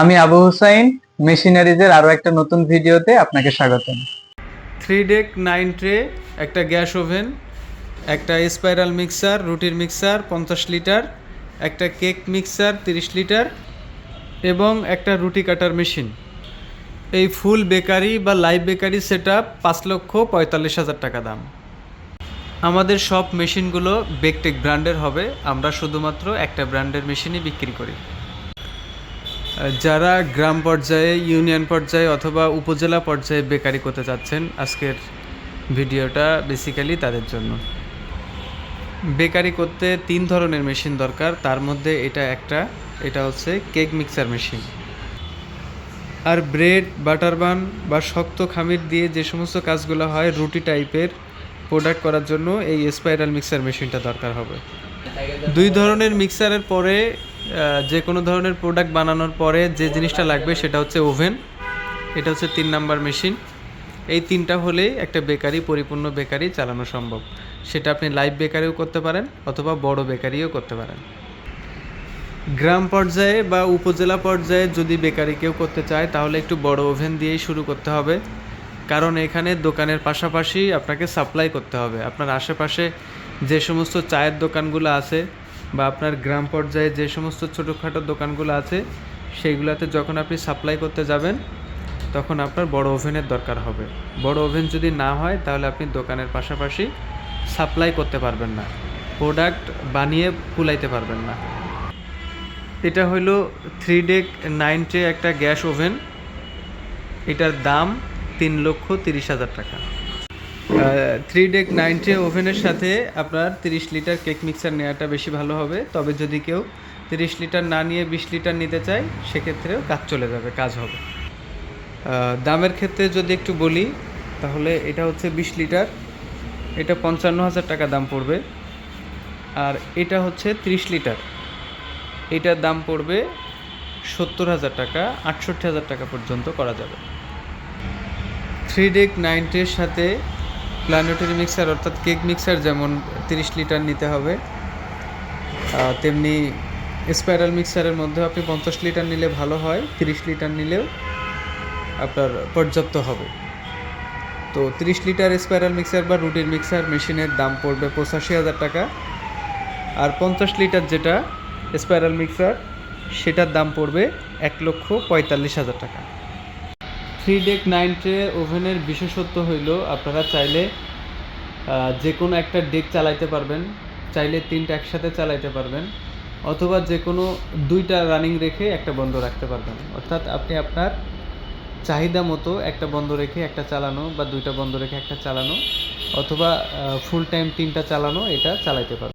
আমি আবু হুসাইন, মেশিনারিজের আরও একটা নতুন ভিডিওতে আপনাকে স্বাগতম। থ্রি ডেক, নাইন ট্রে, একটা গ্যাস ওভেন, একটা স্পাইরাল মিক্সার, রুটির মিক্সার, পঞ্চাশ লিটার, একটা কেক মিক্সার, তিরিশ লিটার, এবং একটা রুটি কাটার মেশিন। এই ফুল বেকারি বা লাইভ বেকারি সেট আপ পাঁচ লক্ষ পঁয়তাল্লিশ হাজার টাকা দাম। আমাদের সব মেশিনগুলো বেকটেক ব্র্যান্ডের হবে, আমরা শুধুমাত্র একটা ব্র্যান্ডের মেশিনই বিক্রি করি। যারা গ্রাম পর্যায়ে, ইউনিয়ন পর্যায়ে অথবা উপজেলা পর্যায়ে বেকারি করতে চাচ্ছেন আজকের ভিডিওটা বেসিক্যালি তাদের জন্য। বেকারি করতে তিন ধরনের মেশিন দরকার, তার মধ্যে এটা একটা, এটা হচ্ছে কেক মিক্সার মেশিন। আর ব্রেড, বাটার বান বা শক্ত খামির দিয়ে যে সমস্ত কাজগুলো হয় রুটি টাইপের প্রোডাক্ট করার জন্য এই স্পাইরাল মিক্সার মেশিনটা দরকার হবে। দুই ধরনের মিক্সারের পরে যে কোনো ধরনের প্রোডাক্ট বানানোর পরে যে জিনিসটা লাগবে সেটা হচ্ছে ওভেন এটা হচ্ছে তিন নাম্বার মেশিন এই তিনটা হলেই একটা বেকারি, পরিপূর্ণ বেকারি চালানো সম্ভব। সেটা আপনি লাইভ বেকারিও করতে পারেন অথবা বড় বেকারিও করতে পারেন। গ্রাম পর্যায়ে বা উপজেলা পর্যায়ে যদি বেকারি কেউ করতে চায়, তাহলে একটু বড় ওভেন দিয়েই শুরু করতে হবে। কারণ এখানে দোকানের পাশাপাশি আপনাকে সাপ্লাই করতে হবে। আপনার আশেপাশে যে সমস্ত চায়ের দোকানগুলো আছে বা আপনার গ্রাম পর্যায়ে যে সমস্ত ছোটোখাটো দোকানগুলো আছে, সেইগুলোতে যখন আপনি সাপ্লাই করতে যাবেন, তখন আপনার বড় ওভেনের দরকার হবে। বড় ওভেন যদি না হয়, তাহলে আপনি দোকানের পাশাপাশি সাপ্লাই করতে পারবেন না। প্রোডাক্ট বানিয়ে কুলাইতে পারবেন না। এটা হলো থ্রি ডেক নাইন একটা গ্যাস ওভেন। এটার দাম তিন লক্ষ তিরিশ হাজার টাকা। থ্রি ডেক নাইন ট্রে ওভেনের সাথে আপনার তিরিশ লিটার কেক মিক্সার নেওয়াটা বেশি ভালো হবে। তবে যদি কেউ তিরিশ লিটার না নিয়ে বিশ লিটার নিতে চায়, সেক্ষেত্রেও কাজ চলে যাবে, কাজ হবে। দামের ক্ষেত্রে যদি একটু বলি, তাহলে এটা হচ্ছে বিশ লিটার। এটা পঞ্চান্ন হাজার টাকা দাম পড়বে। আর এটা হচ্ছে ত্রিশ লিটার। এটার দাম পড়বে সত্তর হাজার টাকা, আটষট্টি হাজার টাকা পর্যন্ত করা যাবে। থ্রি ডেক নাইনটির সাথে প্ল্যানেটারি মিক্সার, অর্থাৎ কেক মিক্সার যেমন তিরিশ লিটার নিতে হবে তেমনি স্পাইরাল মিক্সারের মধ্যে আপনি পঞ্চাশ লিটার নিলে ভালো হয়, তিরিশ লিটার নিলেও আপনার পর্যাপ্ত হবে। তো তিরিশ লিটার স্পাইরাল মিক্সার বা রুটির মিক্সার মেশিনের দাম পড়বে পঁচাশি হাজার টাকা, আর পঞ্চাশ লিটার যেটা স্পাইরাল মিক্সার, সেটার দাম পড়বে এক লক্ষ পঁয়তাল্লিশ হাজার টাকা। থ্রি ডেক নাইন ট্রে ওভেনের বিশেষত্ব হইল, আপনারা চাইলে যে কোনো একটা ডেক চালাইতে পারবেন, চাইলে তিনটা একসাথে চালাইতে পারবেন, অথবা যে কোনো দুইটা রানিং রেখে একটা বন্ধ রাখতে পারবেন। অর্থাৎ আপনি আপনার চাহিদা মতো একটা বন্ধ রেখে একটা চালানো বা দুইটা বন্ধ রেখে একটা চালানো, অথবা ফুল টাইম তিনটা চালানো, এটা চালাইতে পারবেন।